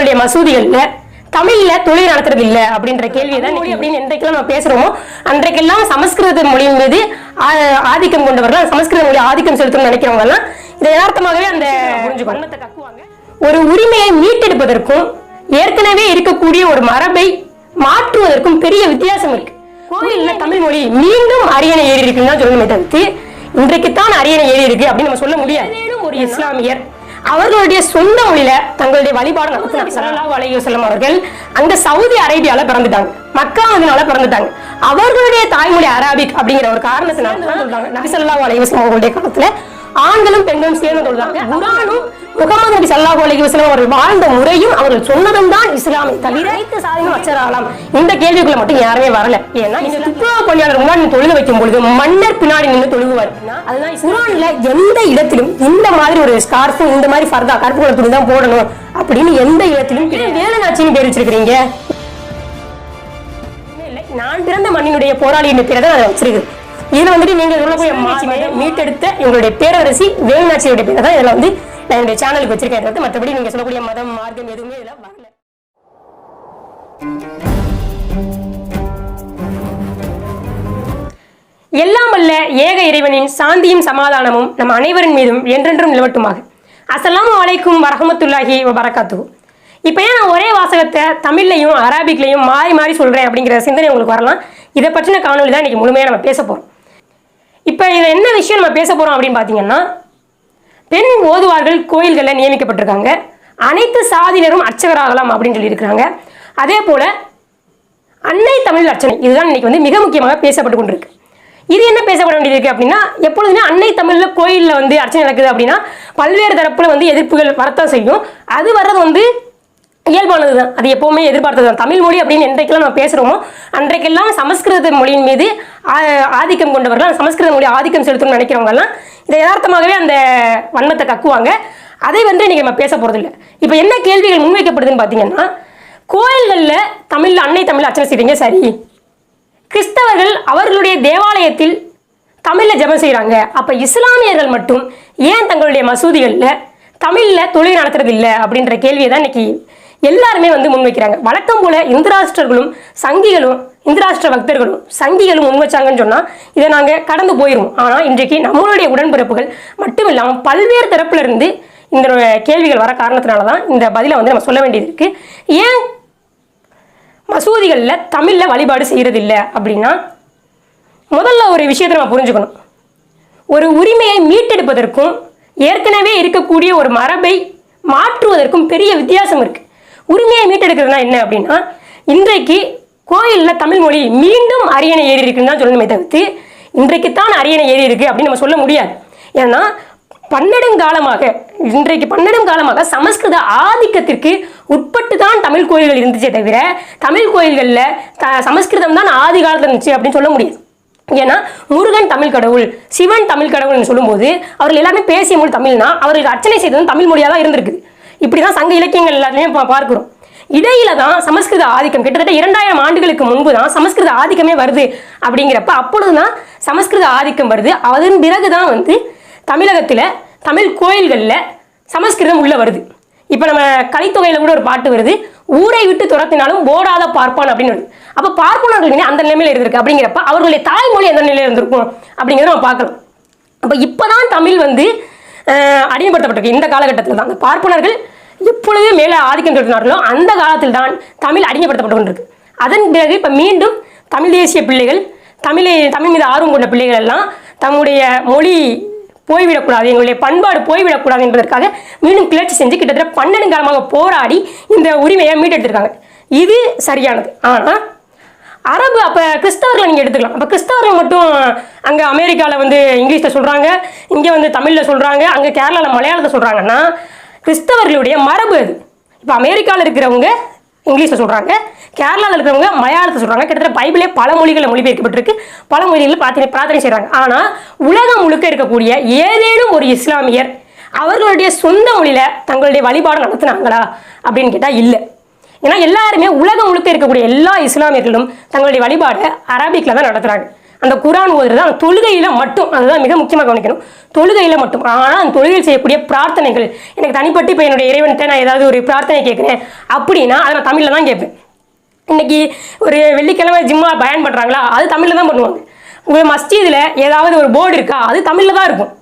தங்களுடைய மசூதிகள்ல தமிழ்ல தொழில் நடத்துறது இல்ல அப்படின்ற கேள்வி தான் மொழி அப்படின்னு என்றைக்கெல்லாம் நம்ம பேசுறோமோ அன்றைக்கெல்லாம் சமஸ்கிருத மொழியின் மீது ஆதிக்கம் கொண்டவர்கள் சமஸ்கிருத மொழி ஆதிக்கம் செலுத்தணும்னு நினைக்கிறவங்க எல்லாம் இதை யதார்த்தமாகவே அந்த கக்குவாங்க. ஒரு உரிமையை மீட்டெடுப்பதற்கும் ஏற்கனவே இருக்கக்கூடிய ஒரு மரபை மாற்றுவதற்கும் பெரிய வித்தியாசம் இருக்கு. கோயில்ல தமிழ் மொழி மீண்டும் அரியணை ஏறி இருக்குன்னு தான் சொல்லணுமே தவிர்த்து இன்றைக்குத்தான் அரியணை ஏறி இருக்கு அப்படின்னு நம்ம சொல்ல முடியாது. ஒரு இஸ்லாமியர் அவர்களுடைய சொந்த மொழியில தங்களுடைய வழிபாடு நடத்தினாங்க. ஸல்லல்லாஹு அலைஹி வஸல்லம் அவர்கள் அங்க சவுதி அரேபியால பிறந்துட்டாங்க. மக்கா மதினால பிறந்துட்டாங்க. அவர்களுடைய தாய்மொழி அரபிக் அப்படிங்கிற ஒரு காரணத்தினால நபி அலைஹி வஸல்லம் அவர்களுடைய காலத்துல ஆண்களும் பெண்களும் சேர்ந்து சொல்றாங்க குரானும் முகமது நபி ஸல்லல்லாஹு அலைஹி வஸல்லம் அவர்கள் வாழ்ந்த முறையும் அவர்கள் சொன்னதும் தான் இஸ்லாமை தவிர அனைத்து சாதனையும் அச்சராகலாம். இந்த கேள்விக்குள்ள மட்டும் யாருமே வரல. ஏன்னா இந்த துப்புரவு பணியாளர் முன்னாடி தொழுக வைக்கும் பொழுது மன்னர் பின்னாடி நின்று தொழுகுவார். அதுதான் குரான்ல எந்த இடத்திலும் இந்த மாதிரி ஒரு ஸ்கார்ஃபும் இந்த மாதிரி ஃபர்தா கருப்பு துணி தான் போடணும் அப்படின்னு எந்த இடத்திலும் வேலனாச்சின்னு பேர் வச்சிருக்கிறீங்க. இல்லை, நான் பிறந்த மண்ணினுடைய போராளி என்ற பேரை தான் வச்சிருக்கு இதுல வந்துட்டு நீங்க சொல்லக்கூடிய மாட்சிமை மீட்டெடுத்த எங்களுடைய பேரரசி வேலுநாச்சியுடைய பேரை தான் இதுல வந்து நான் என்னுடைய சேனலுக்கு வச்சிருக்கேன் தவிர்த்து மற்றபடி நீங்க சொல்லக்கூடிய மதம் மார்க்கம் எதுவுமே இதுல வரல. எல்லாம் அல்ல ஏக இறைவனின் சாந்தியும் சமாதானமும் நம் அனைவரின் மீதும் என்றென்றும் நிலவட்டுமாக. அஸ்ஸலாமு அலைக்கும் வரஹமத்துல்லாஹி வரகாத்து இப்போ ஏன் நான் ஒரே வாசகத்தை தமிழ்லையும் அராபிக்லையும் மாறி மாறி சொல்கிறேன் அப்படிங்கிற சிந்தனை உங்களுக்கு வரலாம். இதை பற்றின காணொலி தான் இன்றைக்கி முழுமையாக நம்ம பேச போகிறோம் இப்போ இதில் என்ன விஷயம் நம்ம பேச போகிறோம் அப்படின்னு பார்த்தீங்கன்னா பெண் ஓதுவார்கள் கோயில்களில் நியமிக்கப்பட்டிருக்காங்க. அனைத்து சாதியினரும் அர்ச்சகராகலாம் அப்படின்னு சொல்லியிருக்கிறாங்க. அதே போல் அன்னை தமிழ் அர்ச்சனை இதுதான் இன்னைக்கு வந்து மிக முக்கியமாக பேசப்பட்டு கொண்டிருக்கு. இது என்ன பேசப்பட வேண்டியது இருக்குது அப்படின்னா எப்பொழுதுமே அன்னை தமிழில் கோயிலில் வந்து அர்ச்சனை நடக்குது அப்படின்னா பல்வேறு தரப்பில் வந்து எதிர்ப்புகள் வரத்தான் செய்யும். அது வர்றது வந்து இயல்பானது தான். அது எப்போவுமே எதிர்பார்த்தது தான். தமிழ் மொழி அப்படின்னு என்றைக்கெல்லாம் நம்ம பேசுகிறோமோ அன்றைக்கெல்லாம் சமஸ்கிருத மொழியின் மீது ஆ- ஆதிக்கம் கொண்டவர்கள் சமஸ்கிருத மொழி ஆதிக்கம் செலுத்தணும்னு நினைக்கிறவங்கலாம் இந்த யதார்த்தமாகவே அந்த வன்மத்தை கக்குவாங்க. அதை வந்து நீங்கள் நம்ம பேச போகிறதில்ல இப்போ என்ன கேள்விகள் முன்வைக்கப்படுதுன்னு பார்த்தீங்கன்னா கோயில்களில் தமிழில் அன்னை தமிழ் அர்ச்சனை செய்கிறீங்க சரி. கிறிஸ்தவர்கள் அவர்களுடைய தேவாலயத்தில் தமிழில் ஜபம் செய்கிறாங்க அப்போ இஸ்லாமியர்கள் மட்டும் ஏன் தங்களுடைய மசூதிகளில் தமிழில் தொழில் நடத்துறது இல்லை அப்படின்ற கேள்வியை தான் இன்னைக்கு எல்லாருமே வந்து முன்வைக்கிறாங்க. வழக்கம் போல இந்துராஷ்டிரர்களும் சங்கிகளும் இந்திராஷ்டிர பக்தர்களும் சங்கிகளும் முன்வச்சாங்கன்னு சொன்னால் இதை நாங்கள் கடந்து போயிடுவோம் ஆனால் இன்றைக்கு நம்மளுடைய உடன்பிறப்புகள் மட்டும் இல்லாமல் பல்வேறு தரப்புல இருந்து இந்த கேள்விகள் வர காரணத்தினால தான் இந்த பதிலை வந்து நம்ம சொல்ல வேண்டியது இருக்குது ஏன் மசூதிகளில் தமிழில் வழிபாடு செய்கிறதில்லை அப்படின்னா முதல்ல ஒரு விஷயத்தை நம்ம புரிஞ்சுக்கணும். ஒரு உரிமையை மீட்டெடுப்பதற்கும் ஏற்கனவே இருக்கக்கூடிய ஒரு மரபை மாற்றுவதற்கும் பெரிய வித்தியாசம் இருக்குது உரிமையை மீட்டெடுக்கிறதுனா என்ன அப்படின்னா இன்றைக்கு கோயிலில் தமிழ் மொழி மீண்டும் அரியணை ஏறி இருக்குன்னு தான் சொல்லணுமே தவிர்த்து இன்றைக்குத்தான் அரியணை ஏறி இருக்கு அப்படின்னு நம்ம சொல்ல முடியாது. ஏன்னா பன்னெடுங்காலமாக இன்றைக்கு பன்னெடுங்காலமாக சமஸ்கிருத ஆதிக்கத்திற்கு உட்பட்டு தான் தமிழ் கோயில்கள் இருந்துச்சே தவிர தமிழ் கோயில்களில் த சமஸ்கிருதம் தான் ஆதி காலத்தில் இருந்துச்சு அப்படின்னு சொல்ல முடியாது. ஏன்னா முருகன் தமிழ் கடவுள் சிவன் தமிழ் கடவுள்னு சொல்லும்போது அவர்கள் எல்லாமே பேசிய மொழி தமிழ்னா அவர்களுக்கு அர்ச்சனை செய்ததும் தமிழ் மொழியாக தான் இருந்திருக்கு. இப்படி தான் சங்க இலக்கியங்கள் எல்லாத்துலேயும் பா- இடையில தான் சமஸ்கிருத ஆதிக்கம் கிட்டத்தட்ட இரண்டாயிரம் ஆண்டுகளுக்கு முன்பு தான் சமஸ்கிருத ஆதிக்கமே வருது அப்படிங்கிறப்ப அப்பொழுதுதான் சமஸ்கிருத ஆதிக்கம் வருது. அதன் பிறகு தான் வந்து தமிழகத்தில் தமிழ் கோயில்களில் சமஸ்கிருதம் உள்ளே வருது. இப்போ நம்ம கலித்தொகையில் கூட ஒரு பாட்டு வருது. ஊரை விட்டு துரத்தினாலும் ஓடாத பார்ப்பான் அப்படின்னு வருது. அப்போ பார்ப்பனர்கள் அந்த நிலைமையில் இருந்திருக்கு. அப்படிங்கிறப்ப அவர்களுடைய தாய்மொழி எந்த நிலையில் இருந்திருக்கும் அப்படிங்கிறத நம்ம பார்க்கலாம். அப்போ இப்போ தான் தமிழ் வந்து அடிமைப்படுத்தப்பட்டிருக்கு இந்த காலகட்டத்தில் தான். அந்த பார்ப்பனர்கள் இப்பொழுது மேலே ஆதிக்கம் செலுத்தினார்களோ அந்த காலத்தில் தான் தமிழ் அடிமைப்படுத்தப்பட்டு கொண்டிருக்கு அதன் பிறகு இப்போ மீண்டும் தமிழ் தேசிய பிள்ளைகள் தமிழை தமிழ் மீது ஆர்வம் கொண்ட பிள்ளைகள் எல்லாம் தம்முடைய மொழி போய்விடக்கூடாது எங்களுடைய பண்பாடு போய்விடக்கூடாது என்பதற்காக மீண்டும் கிளர்ச்சி செஞ்சு கிட்டத்தட்ட பன்னெண்டு காலமாக போராடி இந்த உரிமையை மீட்டெடுத்திருக்காங்க. இது சரியானது. ஆனால் அரபு அப்போ கிறிஸ்தவர்களை நீங்கள் எடுத்துக்கலாம். அப்போ கிறிஸ்தவர்கள் மட்டும் அங்கே அமெரிக்காவில் வந்து இங்கிலீஷில் சொல்கிறாங்க இங்கே வந்து தமிழில் சொல்கிறாங்க அங்கே கேரளாவில் மலையாளத்தை சொல்கிறாங்கன்னா கிறிஸ்தவர்களுடைய மரபு அது. இப்போ அமெரிக்காவில் இருக்கிறவங்க இங்கிலீஷில் சொல்கிறாங்க கேரளாவில் இருக்கிறவங்க மலையாளத்தை சொல்கிறாங்க கிட்டத்தட்ட பைபிளே பல மொழிகளில் மொழிபெயர்க்கப்பட்டிருக்கு. பல மொழிகளில் பிரார்த்தனை பிரார்த்தனை செய்கிறாங்க ஆனால் உலகம் முழுக்க இருக்கக்கூடிய ஏதேனும் ஒரு இஸ்லாமியர் அவர்களுடைய சொந்த மொழியில் தங்களுடைய வழிபாடு நடத்துனாங்களா அப்படின்னு கேட்டால் இல்லை. ஏன்னா எல்லாருமே உலகம் முழுக்க இருக்கக்கூடிய எல்லா இஸ்லாமியர்களும் தங்களுடைய வழிபாடை அரபிக்கில் தான் நடத்துகிறாங்க அந்த குரான் ஓதுறது அந்த தொழுகையில் மட்டும். அதுதான் மிக முக்கியமாக கவனிக்கணும். தொழுகையில் மட்டும். ஆனால் அந்த தொழுகையில் செய்யக்கூடிய பிரார்த்தனைகள். எனக்கு தனிப்பட்டு இப்போ என்னுடைய இறைவன்கிட்ட நான் ஏதாவது ஒரு பிரார்த்தனை கேட்குறேன் அப்படின்னா அதை நான் தமிழில் தான் கேட்பேன். இன்னைக்கு ஒரு வெள்ளிக்கிழமை ஜிம்மா பயன் பண்ணுறாங்களா அது தமிழில் தான் பண்ணுவாங்க. உங்கள் மஸ்ஜிதில் ஏதாவது ஒரு போர்டு இருக்கா? அது தமிழில் தான் இருக்கும்.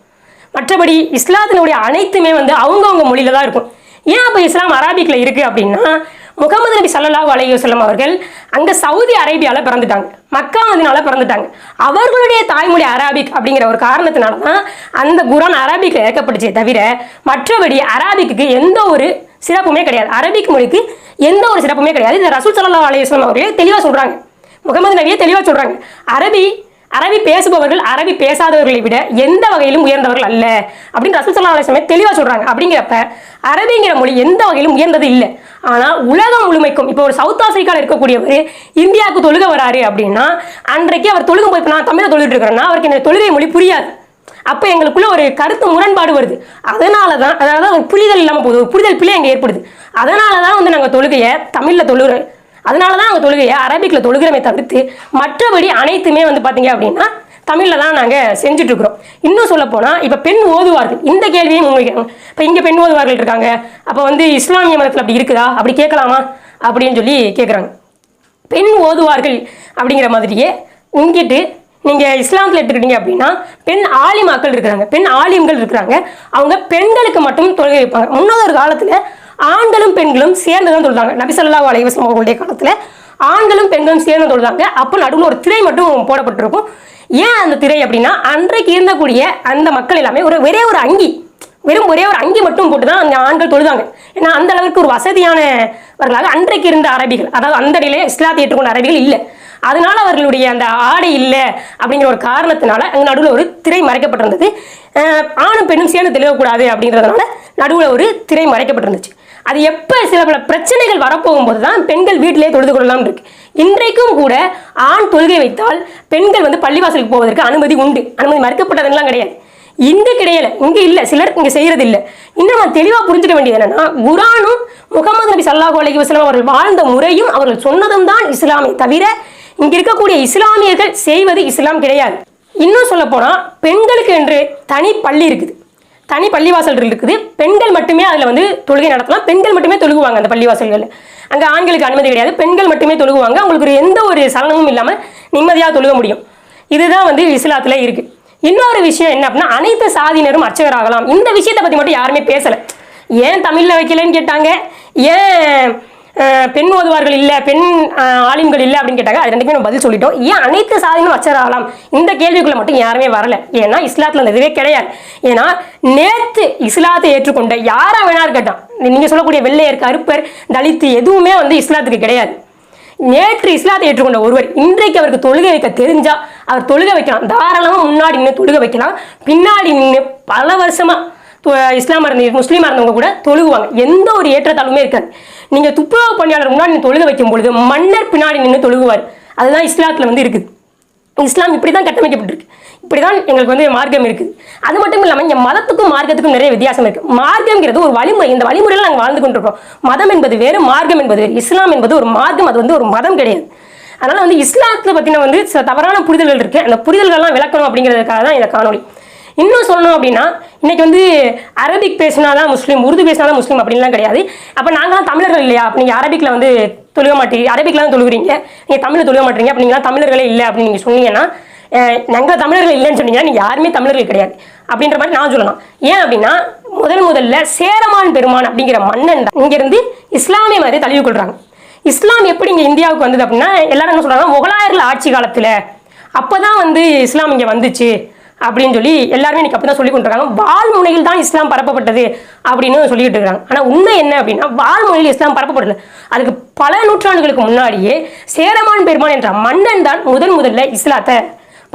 மற்றபடி இஸ்லாத்தினுடைய அனைத்துமே வந்து அவங்கவுங்க மொழியில் தான் இருக்கும். ஏன் அப்போ இஸ்லாம் அராபிக்கில் இருக்குது அப்படின்னா முகமது நபி சல்லா அலையுசல்லம் அவர்கள் அங்கே சவுதி அரேபியாவில் பிறந்துட்டாங்க. மக்கா மதினால பிறந்துட்டாங்க. அவர்களுடைய தாய்மொழி அராபிக் அப்படிங்கிற ஒரு காரணத்தினால தான் அந்த குரான் அரபிக்கில் இறக்கப்பட்டுச்சே தவிர மற்றபடி அராபிக்கு எந்த ஒரு சிறப்புமே கிடையாது. அரபிக் மொழிக்கு எந்த ஒரு சிறப்புமே கிடையாது. இந்த ரசூல் சல்லா அலைஹி அவர்களே தெளிவாக சொல்கிறாங்க முகமது நபியை தெளிவாக சொல்கிறாங்க அரபி அரபி பேசுபவர்கள் அரபி பேசாதவர்களை விட எந்த வகையிலும் உயர்ந்தவர்கள் அல்ல. அப்படின்னு ரசூல் சல்லா அலைஹி தெளிவாக சொல்கிறாங்க அப்படிங்கிறப்ப அரபிங்கிற மொழி எந்த வகையிலும் உயர்ந்தது இல்லை. ஆனால் உலகம் முழுமைக்கும் இப்போ ஒரு சவுத் ஆப்பிரிக்காவில் இருக்கக்கூடியவர் இந்தியாவுக்கு தொழுக வராரு அப்படின்னா அன்றைக்கு அவர் தொழுகும் போய் நான் தமிழை தொழுகிட்டு இருக்கிறேன்னா அவருக்கு இந்த தொழுகை மொழி புரியாது. அப்போ எங்களுக்குள்ள ஒரு கருத்து முரண்பாடு வருது. அதனால தான் அதாவது ஒரு புரிதல் இல்லாமல் போகுது. ஒரு புரிதல் பிள்ளை அங்கே ஏற்படுது. அதனால தான் வந்து நாங்கள் தொழுகையை தமிழில் தொழுகிறோம் அதனால தான் அவங்க தொழுகையை அரபிக்கில் தொழுகிறமே தவிர்த்து மற்றபடி அனைத்துமே வந்து பார்த்தீங்க அப்படின்னா தமிழில் தான் நாங்கள் செஞ்சுட்ருக்குறோம் இன்னும் சொல்ல போனால் இப்போ பெண் ஓதுவார்கள். இந்த கேள்வியும் உங்களுக்கு இப்போ இங்கே பெண் ஓதுவார்கள் இருக்காங்க. அப்போ வந்து இஸ்லாமிய மதத்தில் அப்படி இருக்குதா? அப்படி கேட்கலாமா? அப்படின்னு சொல்லி கேட்குறாங்க பெண் ஓதுவார்கள் அப்படிங்கிற மாதிரியே இங்கிட்டு நீங்கள் இஸ்லாமத்தில் எடுத்துக்கிட்டீங்க அப்படின்னா பெண் ஆலிமாக்கள் இருக்கிறாங்க. பெண் ஆலிம்கள் இருக்கிறாங்க. அவங்க பெண்களுக்கு மட்டும் தொழுகை வைப்பாங்க. முன்னொரு காலத்தில் ஆண்களும் பெண்களும் சேர்ந்து தான் தொழுதாங்க. நபிசல்லா அலைவசம் அவர்களுடைய காலத்தில் ஆண்களும் பெண்களும் சேர்ந்து தொழுதாங்க. அப்போ நடுவில் ஒரு திரை மட்டும் போடப்பட்டிருக்கும். ஏன் அந்த திரை அப்படின்னா அன்றைக்கு இருந்தக்கூடிய அந்த மக்கள் எல்லாமே ஒரு ஒரே ஒரு அங்கி வெறும் ஒரே ஒரு அங்கி மட்டும் போட்டு தான் அந்த ஆண்கள் தொழுதாங்க. ஏன்னா அந்த அளவுக்கு ஒரு வசதியானவர்களாக அன்றைக்கு இருந்த அரபிகள் அதாவது அந்த நிலையை இஸ்லாத்தை ஏற்றுக்கொண்ட அரபிகள் இல்லை. அதனால அவர்களுடைய அந்த ஆடை இல்லை அப்படிங்கிற ஒரு காரணத்தினால அங்கே நடுவில் ஒரு திரை மறைக்கப்பட்டிருந்தது. ஆணும் பெண்ணும் சேர்ந்து தெளிவக்கூடாது அப்படிங்கிறதுனால நடுவில் ஒரு திரை மறைக்கப்பட்டிருந்துச்சு. அது எப்போ சில பல பிரச்சனைகள் வரப்போகும்போது தான் பெண்கள் வீட்டிலே தொழுது கொள்ளலாம் இருக்கு. இன்றைக்கும் கூட ஆண் தொழுகை வைத்தால் பெண்கள் வந்து பள்ளிவாசலுக்கு போவதற்கு அனுமதி உண்டு. அனுமதி மறுக்கப்பட்டதெல்லாம் கிடையாது. இங்கே கிடையல. இங்கே இல்லை. சிலர் இங்கே செய்கிறது இல்லை இன்னும் நம்ம தெளிவாக புரிஞ்சுக்க வேண்டியது என்னன்னா குரானும் முகமது நபி ஸல்லல்லாஹு அலைஹி வஸ்லாம் அவர்கள் வாழ்ந்த முறையும் அவர்கள் சொன்னதும் தான் இஸ்லாமே தவிர இங்கே இருக்கக்கூடிய இஸ்லாமியர்கள் செய்வது இஸ்லாம் கிடையாது. இன்னும் சொல்ல போனால் பெண்களுக்கு என்று தனி பள்ளி இருக்குது. தனி பள்ளிவாசல்கள் இருக்குது பெண்கள் மட்டுமே அதில் வந்து தொழுகை நடத்தலாம். பெண்கள் மட்டுமே தொழுகுவாங்க அந்த பள்ளிவாசல்கள் அங்கே ஆண்களுக்கு அனுமதி கிடையாது. பெண்கள் மட்டுமே தொழுகுவாங்க. அவங்களுக்கு எந்த ஒரு சலனமும் இல்லாமல் நிம்மதியாக தொழுக முடியும். இதுதான் வந்து இஸ்லாத்தில் இருக்குது இன்னொரு விஷயம் என்ன அப்படின்னா அனைத்து சாதியினரும் அர்ச்சகராகலாம். இந்த விஷயத்தை பற்றி மட்டும் யாருமே பேசலை. ஏன் தமிழில் வைக்கலன்னு கேட்டாங்க? ஏன் பெண் ஓதுவார்கள் இல்லை பெண் ஆளும்கள் ஆலிம்கள் இல்லை அப்படின்னு கேட்டாங்க அது ரெண்டுக்குமே நம்ம பதில் சொல்லிட்டோம். ஏன் அனைத்து சாதியினரும் வச்சராகலாம் இந்த கேள்விக்குள்ள மட்டும் யாருமே வரல. ஏன்னா இஸ்லாத்தில் அந்த இதுவே கிடையாது. ஏன்னா நேத்து இஸ்லாத்தை ஏற்றுக்கொண்ட யாரா வேணா இருக்கட்டும் நீங்க சொல்லக்கூடிய வெள்ளையர் கருப்பர் தலித்து எதுவுமே வந்து இஸ்லாத்துக்கு கிடையாது. நேற்று இஸ்லாத்தை ஏற்றுக்கொண்ட ஒருவர் இன்றைக்கு அவருக்கு தொழுகை வைக்க தெரிஞ்சா அவர் தொழுகை வைக்கலாம். தாராளமாக முன்னாடி நின்று தொழுகை வைக்கலாம். பின்னாடி நின்று பல வருஷமா து- இஸ்லாமா இருந்து முஸ்லீமா இருந்தவங்க கூட தொழுகுவாங்க. எந்த ஒரு ஏற்றத்தாழ்வுமே இருக்காது. நீங்கள் துப்புரவு பணியாளர் முன்னாடி தொழுக வைக்கும் பொழுது மன்னர் பின்னாடி நின்று தொழுகுவார். அதுதான் இஸ்லாத்தில் வந்து இருக்குது. இஸ்லாம் இப்படி தான் கட்டமைக்கப்பட்டிருக்கு. இப்படி தான் எங்களுக்கு வந்து மார்க்கம் இருக்குது. அது மட்டும் இல்லாமல் இங்கே மதத்துக்கும் மார்க்கத்துக்கும் நிறைய வித்தியாசம் இருக்குது மார்க்கம்ங்கிறது ஒரு வழிமுறை. இந்த வழிமுறையில் நாங்கள் வாழ்ந்து கொண்டிருக்கோம் மதம் என்பது வேறு மார்க்கம் என்பது வேறு. இஸ்லாம் என்பது ஒரு மார்க்கம் அது வந்து ஒரு மதம் கிடையாது. அதனால் வந்து இஸ்லாத்தில் பற்றின வந்து சில தவறான புரிதல்கள் இருக்குது அந்த புரிதல்கள்லாம் விளக்கணும் அப்படிங்கிறதுக்காக தான் இந்த காணொளி. இன்னும் சொல்லணும் அப்படின்னா இன்னைக்கு வந்து அரபிக் பேசினாதான் முஸ்லீம் உருது பேசினா முஸ்லீம் அப்படின்லாம் கிடையாது. அப்போ நாங்களாம் தமிழர்கள் இல்லையா? அப்போ நீங்கள் அரபிக்கில் வந்து தொழுக மாட்டீங்க அரபிக்கில் தான் தொழுகிறீங்க. நீங்கள் தமிழில் தொழுக மாட்டீங்க அப்போ நீங்களாம் தமிழர்களே இல்லை அப்படின்னு நீங்கள் சொன்னீங்கன்னா நாங்கள் தமிழர்கள் இல்லைன்னு சொன்னீங்கன்னா நீங்கள் யாருமே தமிழர்கள் கிடையாது. அப்படின்ற மாதிரி நான் சொல்லலாம். ஏன் அப்படின்னா முதல் முதல்ல சேரமான் பெருமான் அப்படிங்கிற மன்னன் தான் இங்கேருந்து இஸ்லாமிய மாதிரி தழுவி கொள்கிறாங்க இஸ்லாம் எப்படி இங்கே இந்தியாவுக்கு வந்தது அப்படின்னா எல்லாரும் என்ன சொல்றாங்க முகலாயர்கள் ஆட்சி காலத்தில் அப்போ தான் வந்து இஸ்லாம் இங்கே வந்துச்சு. அப்படின்னு சொல்லி எல்லாருமே இன்னைக்கு அப்பதான் சொல்லி கொண்டிருக்காங்க. வால்முனையில் தான் இஸ்லாம் பரப்பப்பட்டது அப்படின்னு சொல்லிட்டு இருக்காங்க. ஆனா உண்மை என்ன அப்படின்னா வாழ்முனையில் இஸ்லாம் பரப்பப்படல. அதுக்கு பல நூற்றாண்டுகளுக்கு முன்னாடியே சேரமான் பெருமான் என்ற மன்னன் தான் முதன் முதல்ல இஸ்லாத்தை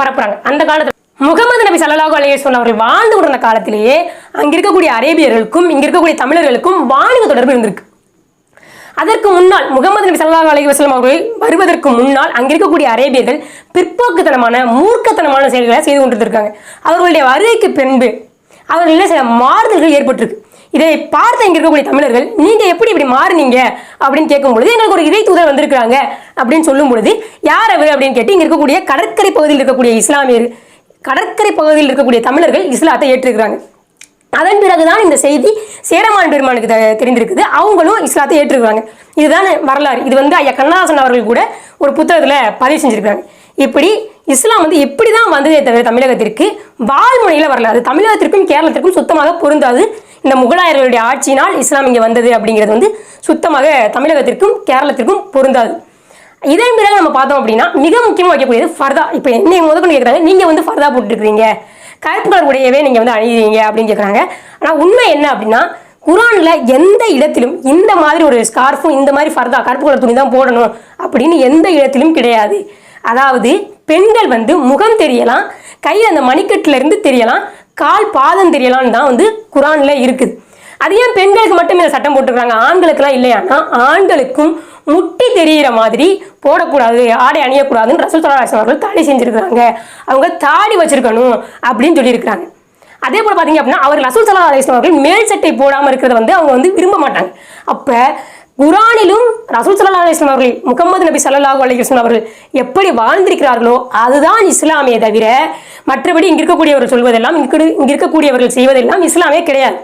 பரப்புறாங்க. அந்த காலத்துல முகமது நபி சல்லாஹூ அலைஹி அவர்கள் வாழ்ந்து கொண்டிருந்த காலத்திலேயே அங்க இருக்கக்கூடிய அரேபியர்களுக்கும் இங்க இருக்கக்கூடிய தமிழர்களுக்கும் வாணிக தொடர்பு இருந்திருக்கு. அதற்கு முன்னால் முகமது நபி சல்லாஹ் அலி வஸ்லம் அவர்கள் வருவதற்கு முன்னால் அங்கே இருக்கக்கூடிய அரேபியர்கள் பிற்போக்குத்தனமான மூர்க்கத்தனமான செயல்களை செய்து கொண்டிருந்திருக்காங்க. அவர்களுடைய வருகைக்கு பின்பு அவர்களில் சில மாறுதல்கள் ஏற்பட்டிருக்கு. இதை பார்த்த இங்க இருக்கக்கூடிய தமிழர்கள் நீங்க எப்படி இப்படி மாறுனீங்க? அப்படின்னு கேட்கும் பொழுது எங்களுக்கு ஒரு இறை தூதர் வந்திருக்கிறாங்க. அப்படின்னு சொல்லும் பொழுது யார் அவர்? அப்படின்னு கேட்டு இங்க இருக்கக்கூடிய கடற்கரை பகுதியில் இருக்கக்கூடிய இஸ்லாமியர் கடற்கரை பகுதியில் இருக்கக்கூடிய தமிழர்கள் இஸ்லாத்தை ஏற்றிருக்கிறாங்க. அதன் பிறகுதான் இந்த செய்தி சேரமான் பெருமானுக்கு தெ- தெரிந்திருக்குது. அவங்களும் இஸ்லாத்தை ஏற்றுக்கிறாங்க. இதுதான் வரலாறு. இது வந்து ஐயா கண்ணாசன் அவர்கள் கூட ஒரு புத்தகத்தில் பதிவு செஞ்சிருக்காங்க இப்படி இஸ்லாம் வந்து இப்படி தான் வந்ததே தவிர தமிழகத்திற்கு வால்முனையில் வரல அது தமிழகத்திற்கும் கேரளத்திற்கும் சுத்தமாக பொருந்தாது. இந்த முகலாயர்களுடைய ஆட்சியினால் இஸ்லாம் இங்கே வந்தது அப்படிங்கிறது வந்து சுத்தமாக தமிழகத்திற்கும் கேரளத்திற்கும் பொருந்தாது. இதன் பிறகு நம்ம பார்த்தோம் அப்படின்னா மிக முக்கியமாக வைக்கக்கூடியது ஃபர்தா. இப்போ என்னை முதற்கொண்டு கேட்குறாங்க நீங்கள் வந்து ஃபர்தா போட்டுருக்கிறீங்க. கருப்பு கலர் உடையவே நீங்கள் வந்து அணிகிறீங்க அப்படின்னு கேட்குறாங்க ஆனால் உண்மை என்ன அப்படின்னா குரானில் எந்த இடத்திலும் இந்த மாதிரி ஒரு ஸ்கார்ஃபும் இந்த மாதிரி ஃபர்தா கருப்பு கலர் துணி தான் போடணும் அப்படின்னு எந்த இடத்திலும் கிடையாது. அதாவது பெண்கள் வந்து முகம் தெரியலாம் கை அந்த மணிக்கட்டிலேருந்து தெரியலாம் கால் பாதம் தெரியலாம்னு தான் வந்து குரானில் இருக்குது. அது ஏன் பெண்களுக்கு மட்டும் இந்த சட்டம் போட்டிருக்காங்க ஆண்களுக்கெல்லாம் இல்லையானா ஆண்களுக்கும் முட்டி தெரியிற மாதிரி போடக்கூடாது ஆடை அணியக்கூடாதுன்னு ரசூல் சலாஹ் அவர்கள் தடை செஞ்சிருக்கிறாங்க. அவங்க தாடி வச்சிருக்கணும் அப்படின்னு சொல்லியிருக்கிறாங்க. அதே போல் பார்த்தீங்க அப்படின்னா அவர் ரசூல் சல்லா அலிஸ்லாம் அவர்கள் மேல் சட்டை போடாமல் இருக்கிறத வந்து அவங்க வந்து விரும்ப மாட்டாங்க. அப்போ குரானிலும் ரசூல் சல்லா அலிஸ்லாம் அவர்கள் முகமது நபி ஸல்லல்லாஹு அலிஸ்லாம் அவர்கள் எப்படி வாழ்ந்திருக்கிறார்களோ அதுதான் இஸ்லாமே தவிர மற்றபடி இங்கே இருக்கக்கூடியவர்கள் சொல்வதெல்லாம் இங்க இங்கே இருக்கக்கூடியவர்கள் செய்வதெல்லாம் இஸ்லாமே கிடையாது.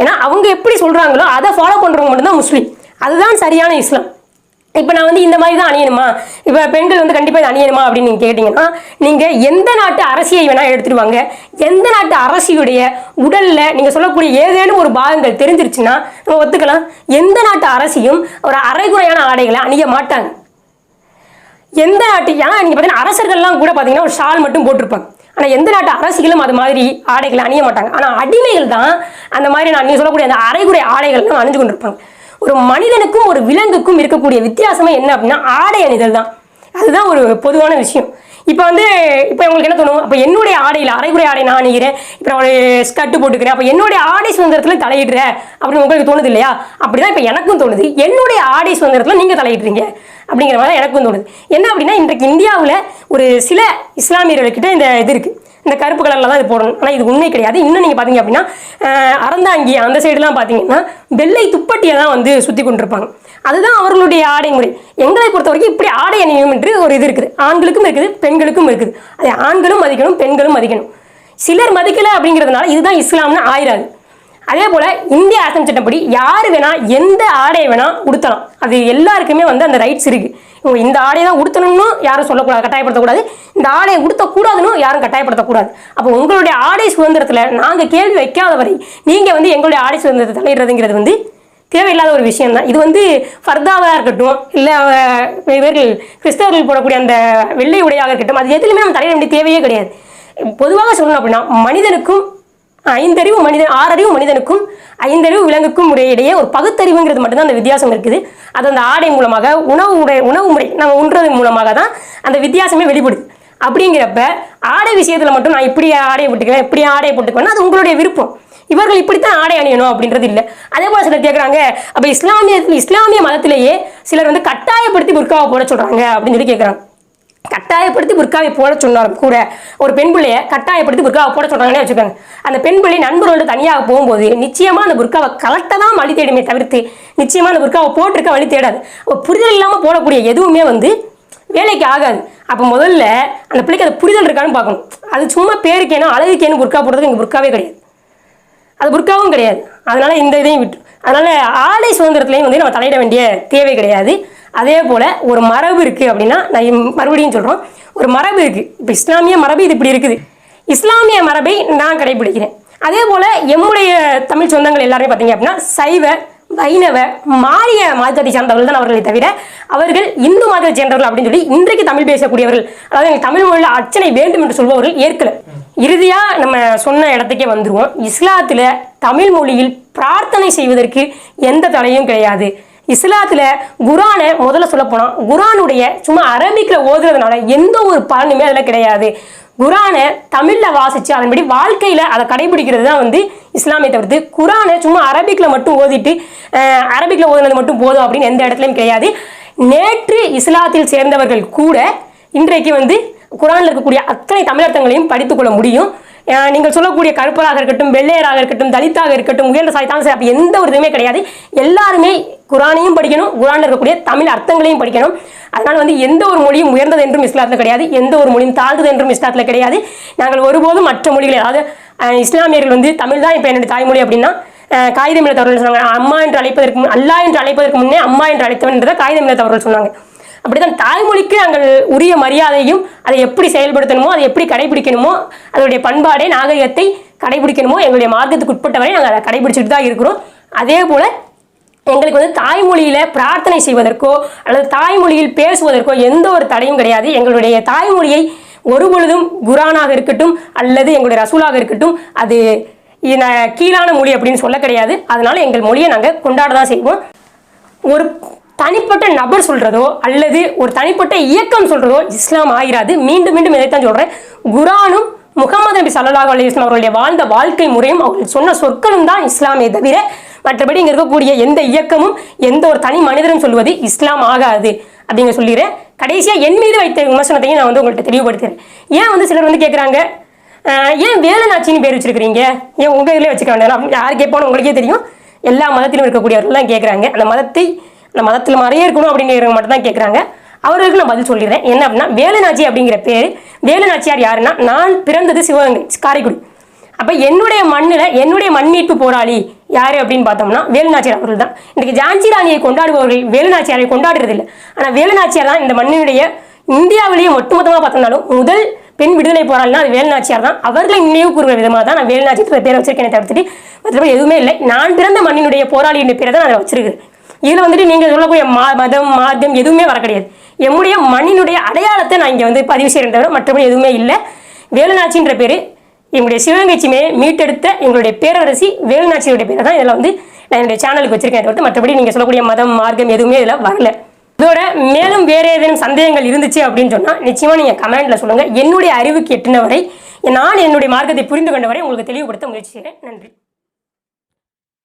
ஏன்னா அவங்க எப்படி சொல்கிறாங்களோ அதை ஃபாலோ பண்ணுறவங்க மட்டும்தான் முஸ்லீம். அதுதான் சரியான இஸ்லாம். இப்போ நான் வந்து இந்த மாதிரி தான் அணியணுமா? இப்போ பெண்கள் வந்து கண்டிப்பாக இது அணியணுமா அப்படின்னு நீங்கள் கேட்டிங்கன்னா நீங்கள் எந்த நாட்டு அரசியை வேணால் எடுத்துட்டு வாங்க. எந்த நாட்டு அரசியுடைய உடலில் நீங்கள் சொல்லக்கூடிய ஏதேனும் ஒரு பாகங்கள் தெரிஞ்சிருச்சுன்னா நம்ம ஒத்துக்கலாம். எந்த நாட்டு அரசியும் ஒரு அரைகுறையான ஆடைகளை அணிய மாட்டாங்க. எந்த நாட்டு ஏன்னா நீங்கள் பார்த்தீங்கன்னா அரசர்கள்லாம் கூட பார்த்தீங்கன்னா ஒரு ஷால் மட்டும் போட்டிருப்பாங்க. ஆனால் எந்த நாட்டு அரசிகளும் அது மாதிரி ஆடைகளை அணிய மாட்டாங்க. ஆனால் அடிமைகள் தான் அந்த மாதிரி நான் நீங்கள் சொல்லக்கூடிய அந்த அரைகுறை ஆடைகள்லாம் அணிஞ்சு கொண்டிருப்பாங்க. ஒரு மனிதனுக்கும் ஒரு விலங்குக்கும் இருக்கக்கூடிய வித்தியாசமே என்ன அப்படின்னா ஆடை அணிதல் தான். அதுதான் ஒரு பொதுவான விஷயம். இப்போ வந்து இப்போ உங்களுக்கு என்ன தோணும்? அப்போ என்னுடைய ஆடையில் அரைகுறை ஆடை நான் அணிகிறேன் இப்போ ஒரு ஸ்கர்ட் போட்டுக்கிறேன் அப்போ என்னுடைய ஆடை சுதந்திரத்தில் தலையிடுற அப்படின்னு உங்களுக்கு தோணுது இல்லையா? அப்படிதான் இப்போ எனக்கும் தோணுது. என்னுடைய ஆடை சுதந்திரத்தில் நீங்கள் தலையிடுறீங்க அப்படிங்கிற மாதிரி தான் எனக்கும் தோணுது. என்ன அப்படின்னா இன்றைக்கு இந்தியாவில் ஒரு சில இஸ்லாமியர்கள்கிட்ட இந்த இது இருக்குது இந்த கருப்பு கலரில் தான் இது போடணும். ஆனால் இது உண்மை கிடையாது. இன்னும் நீங்கள் பார்த்தீங்க அப்படின்னா அறந்தாங்கி அந்த சைடுலாம் பார்த்தீங்கன்னா வெள்ளை துப்பட்டியை தான் வந்து சுற்றி கொண்டிருப்பாங்க. அதுதான் அவர்களுடைய ஆடை முறை. எங்களை பொறுத்த வரைக்கும் இப்படி ஆடை அணியும் என்று ஒரு இது இருக்குது. ஆண்களுக்கும் இருக்குது பெண்களுக்கும் இருக்குது. அதை ஆண்களும் மதிக்கணும் பெண்களும் மதிக்கணும். சிலர் மதிக்கலை அப்படிங்கிறதுனால இதுதான் இஸ்லாம்னு ஆயிராது. அதே போல் இந்திய அரசியல் சட்டப்படி யார் வேணால் எந்த ஆடையை வேணால் உடுத்தலாம். அது எல்லாருக்குமே வந்து அந்த ரைட்ஸ் இருக்குது இந்த ஆடையை தான் உடுத்தணும்னு யாரும் சொல்லக்கூடாது கட்டாயப்படுத்தக்கூடாது. இந்த ஆடையை உடுத்தக்கூடாதுன்னு யாரும் கட்டாயப்படுத்தக்கூடாது. அப்போ உங்களுடைய ஆடை சுதந்திரத்தில் நாங்கள் கேள்வி வைக்காத வரை நீங்கள் வந்து எங்களுடைய ஆடை சுதந்திரத்தை தலையிடுறதுங்கிறது வந்து தேவையில்லாத ஒரு விஷயம் தான் இது வந்து ஃபர்தாவாக இருக்கட்டும் இல்லை இவர்கள் கிறிஸ்தவர்கள் போடக்கூடிய அந்த வெள்ளை உடையாக இருக்கட்டும் அது எதுலையுமே நம்ம தலையிட வேண்டிய தேவையே கிடையாது. பொதுவாக சொல்லணும் அப்படின்னா மனிதனுக்கும் ஐந்தறிவு மனிதன் ஆறறிவு மனிதனுக்கும் ஐந்தறிவு விலங்குக்கும் இடையே ஒரு பகுத்தறிவுங்கிறது மட்டும்தான் அந்த வித்தியாசம் இருக்குது. அது அந்த ஆடை மூலமாக உணவு உடை உணவு முறை நம்ம உண்றது மூலமாக தான் அந்த வித்தியாசமே வெளிப்படுது அப்படிங்கிறப்ப ஆடை விஷயத்தில் மட்டும் நான் இப்படி ஆடையை போட்டுக்குவேன் இப்படி ஆடையை போட்டுக்குவேன் அது உங்களுடைய விருப்பம். இவர்கள் இப்படித்தான் ஆடை அணியணும் அப்படின்றது இல்லை. அதே போல் சிலர் கேட்குறாங்க அப்போ இஸ்லாமிய இஸ்லாமிய மதத்திலேயே சிலர் வந்து கட்டாயப்படுத்தி புர்காவை போட சொல்கிறாங்க அப்படின்னு சொல்லி கேட்குறாங்க கட்டாயப்படுத்தி புர்காவை போட சொன்னாலும் கூட ஒரு பெண் பிள்ளைய கட்டாயப்படுத்தி புர்காவை போட சொல்கிறாங்கன்னே வச்சுக்கோங்க. அந்த பெண் பிள்ளை நண்பர்களோட தனியாக போகும்போது நிச்சயமாக அந்த புர்காவை கலட்ட தான் வழி தேடுமே தவிர்த்து நிச்சயமாக அந்த புர்காவை போட்டிருக்க வழி தேடாது. புரிதல் இல்லாமல் போடக்கூடிய எதுவுமே வந்து வேலைக்கு ஆகாது. அப்போ முதல்ல அந்த பிள்ளைக்கு அது புரிதல் இருக்கான்னு பார்க்கணும். அது சும்மா பேருக்கேனும் அழகுக்கேனும் புர்கா போடுறதுக்கு இங்கே புர்காவே கிடையாது. அது புர்காவும் கிடையாது. அதனால் இந்த இதையும் விட்டு அதனால் ஆடை சுதந்திரத்திலையும் வந்து நம்ம தலையிட வேண்டிய தேவை கிடையாது. அதே போல் ஒரு மரபு இருக்குது அப்படின்னா நான் மறுபடியும் சொல்கிறோம் ஒரு மரபு இருக்குது இப்போ இஸ்லாமிய மரபு இது இப்படி இருக்குது. இஸ்லாமிய மரபை நான் கடைபிடிக்கிறேன். அதே போல் எம்முடைய தமிழ் சொந்தங்கள் எல்லாருமே பார்த்தீங்க அப்படின்னா சைவ வைணவ மாறிய மதத்தை சார்ந்தவர்கள் தான் அவர்களை தவிர அவர்கள் இந்து மதத்தை சேர்ந்தவர்கள் அப்படின்னு சொல்லி இன்றைக்கு தமிழ் பேசக்கூடியவர்கள் அதாவது எங்கள் தமிழ் மொழியில் அர்ச்சனை வேண்டும் என்று சொல்பவர்கள் ஏற்கல. இறுதியாக நம்ம சொன்ன இடத்துக்கே வந்துருவோம். இஸ்லாத்தில் தமிழ் மொழியில் பிரார்த்தனை செய்வதற்கு எந்த தடையும் கிடையாது. இஸ்லாத்துல குரானை முதல்ல சொல்ல போனா குரானுடைய சும்மா அரபிக்ல ஓதுறதுனால எந்த ஒரு பலனுமே அதுல கிடையாது. குரானை தமிழ்ல வாசிச்சு அதன்படி வாழ்க்கையில அதை கடைபிடிக்கிறது தான் வந்து இஸ்லாமிய தவிர்த்து குரானை சும்மா அரபிக்ல மட்டும் ஓதிட்டு அரபிக்கில் அரபிக்ல ஓதுனது மட்டும் போதும் அப்படின்னு எந்த இடத்துலையும் கிடையாது. நேற்று இஸ்லாத்தில் சேர்ந்தவர்கள் கூட இன்றைக்கு வந்து குரானில் இருக்கக்கூடிய அத்தனை தமிழர்த்தங்களையும் படித்துக்கொள்ள முடியும். நீங்கள் சொல்லக்கூடிய கருப்பராக இருக்கட்டும் வெள்ளையராக இருக்கட்டும் தலித்தாக இருக்கட்டும் உயர்ந்த சாதித்தாலும் சரி அப்படி எந்த ஒரு இதுவுமே கிடையாது. எல்லாருமே குரானையும் படிக்கணும் குரானில் இருக்கக்கூடிய தமிழ் அர்த்தங்களையும் படிக்கணும். அதனால் வந்து எந்த ஒரு மொழியும் உயர்ந்தது என்றும் இஸ்லாத்தில் கிடையாது எந்த ஒரு மொழியும் தாழ்ந்தது என்றும் இஸ்லாத்தில் கிடையாது. நாங்கள் ஒருபோதும் மற்ற மொழிகளை அதாவது இஸ்லாமியர்கள் வந்து தமிழ் தான் இப்போ என்னுடைய தாய்மொழி அப்படின்னா அஹ், காகித சொன்னாங்க. அம்மா என்று அழைப்பதற்கு அல்லா என்று அழைப்பதற்கு முன்னே அம்மா என்று அழைத்தவன் என்றதை காகித மில்லத்தவர்கள் சொன்னாங்க. அப்படிதான் தாய்மொழிக்கு நாங்கள் உரிய மரியாதையும் அதை எப்படி செயல்படுத்தணுமோ அதை எப்படி கடைபிடிக்கணுமோ அதனுடைய பண்பாடை நாகரிகத்தை கடைபிடிக்கணுமோ எங்களுடைய மார்க்கத்துக்கு உட்பட்டவரை நாங்கள் அதை கடைபிடிச்சிட்டு தான் இருக்கிறோம். அதே போல் எங்களுக்கு வந்து தாய்மொழியில் பிரார்த்தனை செய்வதற்கோ அல்லது தாய்மொழியில் பேசுவதற்கோ எந்த ஒரு தடையும் கிடையாது. எங்களுடைய தாய்மொழியை ஒரு பொழுதும் குரானாக இருக்கட்டும் அல்லது எங்களுடைய ரசூலாக இருக்கட்டும் அது கீழான மொழி அப்படின்னு சொல்ல கிடையாது. அதனால எங்கள் மொழியை நாங்கள் கொண்டாட தான் செய்வோம். ஒரு தனிப்பட்ட நபர் சொல்றதோ அல்லது ஒரு தனிப்பட்ட இயக்கம் சொல்றதோ இஸ்லாம் ஆகிறாது மீண்டும் மீண்டும் இதைத்தான் சொல்றேன். குரானும் முகமது நபி சல்லாஹ் அலிஸ்லாம் வஸல்லம் அவர்களுடைய வாழ்ந்த வாழ்க்கை முறையும் அவர்கள் சொன்ன சொற்களும் தான் இஸ்லாமே தவிர மற்றபடி இங்க இருக்கக்கூடிய எந்த இயக்கமும் எந்த ஒரு தனி மனிதரும் சொல்வது இஸ்லாம் ஆகாது அப்படிங்க சொல்லிடுறேன். கடைசியா என் மீது வைத்த விமர்சனத்தையும் நான் வந்து உங்கள்கிட்ட தெளிவுபடுத்துறேன். ஏன் வந்து சிலர் வந்து கேட்குறாங்க ஏன் வேலநாச்சின்னு பேர் வச்சிருக்கிறீங்க? ஏன் உங்க இதில் வச்சுக்க வேண்டாம். யார் கேட்பான்னு உங்களுக்கே தெரியும். எல்லா மதத்திலும் இருக்கக்கூடியவர்கள்லாம் கேட்குறாங்க அந்த மதத்தை அந்த மதத்தில் மறைய இருக்கணும் அப்படிங்கிறவங்க மட்டும் தான் கேட்குறாங்க அவர்களுக்கு நான் பதில் சொல்லிடுறேன். என்ன அப்படின்னா வேலுநாச்சி அப்படிங்கிற பேர் வேலுநாச்சியார் யாருன்னா நான் பிறந்தது சிவகங்கை காரைக்குடி. அப்போ என்னுடைய மண்ணில் என்னுடைய மண் மீட்பு போராளி யார் அப்படின்னு பார்த்தோம்னா வேலுநாச்சியார் அவர்கள் தான் இன்றைக்கு ஜான்சி ராணியை கொண்டாடுபவர்கள் வேலுநாச்சியாரை கொண்டாடுறது இல்லை. ஆனால் வேலுநாச்சியார் தான் இந்த மண்ணினுடைய இந்தியாவிலேயே ஒட்டுமொத்தமாக பார்த்தோம்னாலும் முதல் பெண் விடுதலை போராளினா அது வேலுநாச்சியார் தான். அவர்களை நினைவு கூறுகிற விதமாக தான் நான் வேலுநாச்சியத்தில் பேரை வச்சிருக்கேன் தவிர்த்துட்டு மற்றபடி எதுவுமே இல்லை. நான் பிறந்த மண்ணினுடைய போராளியின் பேரை தான் நான் வச்சிருக்கிறேன் இதில் வந்துட்டு நீங்கள் சொல்லக்கூடிய மா மதம் மார்க்கம் எதுவுமே வர கிடையாது. எம்முடைய மண்ணினுடைய அடையாளத்தை நான் இங்கே வந்து பதிவு செய்கிறேன் தவிர மற்றபடி எதுவுமே இல்லை. வேலுநாச்சின்ற பேர் எங்களுடைய சிவகங்கைச்சியுமே மீட்டெடுத்த எங்களுடைய பேரரசி வேலுநாச்சியுடைய பேரை தான் இதில் வந்து நான் என்னுடைய சேனலுக்கு வச்சிருக்கேன். தவிர்த்து மற்றபடி நீங்கள் சொல்லக்கூடிய மதம் மார்க்கம் எதுவுமே இதில் வரல. இதோட மேலும் வேறு ஏதேனும் சந்தேகங்கள் இருந்துச்சு அப்படின்னு சொன்னால் நிச்சயமாக நீங்கள் கமெண்ட்டில் சொல்லுங்கள் என்னுடைய அறிவுக்கு எட்டின வரை நான் என்னுடைய மார்க்கத்தை புரிந்து கொண்ட வரை உங்களுக்கு தெளிவுபடுத்த முயற்சி செய்கிறேன் நன்றி.